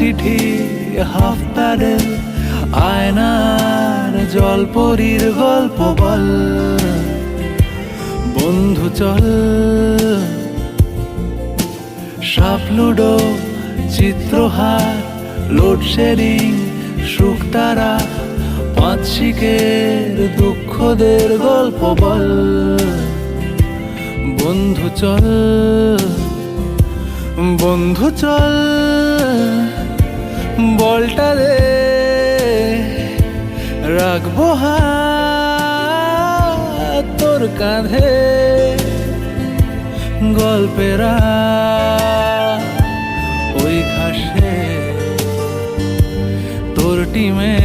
চিঠি, half pedal, আয়নার জলপরীর গল্প বল। বন্ধু, চল। সাপ, লুডো, চিত্রহার লোডশেডিং শুকতারা পাঁচ শিকের দুঃখদের গল্প বল। বন্ধু, চল। বন্ধু, চল। বলটা রে রাখব তোর কাঁধে। গল্পেরা ওই ঘাসে তোর টিমে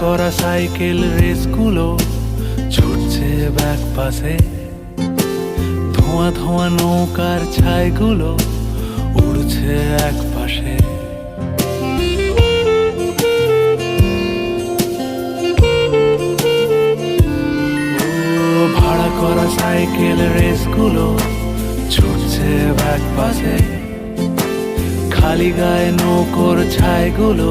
করা সাইকেল রেসগুলো ছুটছে ব্যাক পাশে। ধোঁয়া ধোঁয়া নৌকার ছাইগুলো উড়ছে এক পাশে। ভাড়া করা সাইকেল রেসগুলো ছুটছে ব্যাক পাশে। খালি গায়ে নৌকোর ছাইগুলো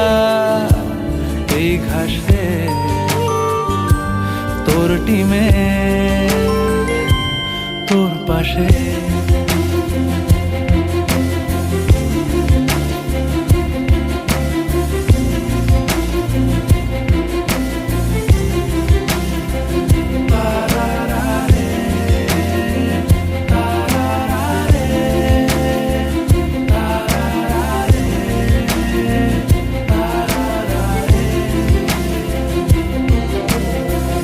টিমে তোর পাশে।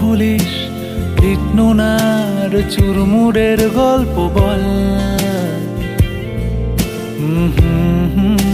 পুলিশ বিটনুনার চুরমুরের গল্প বল। হুম হুম।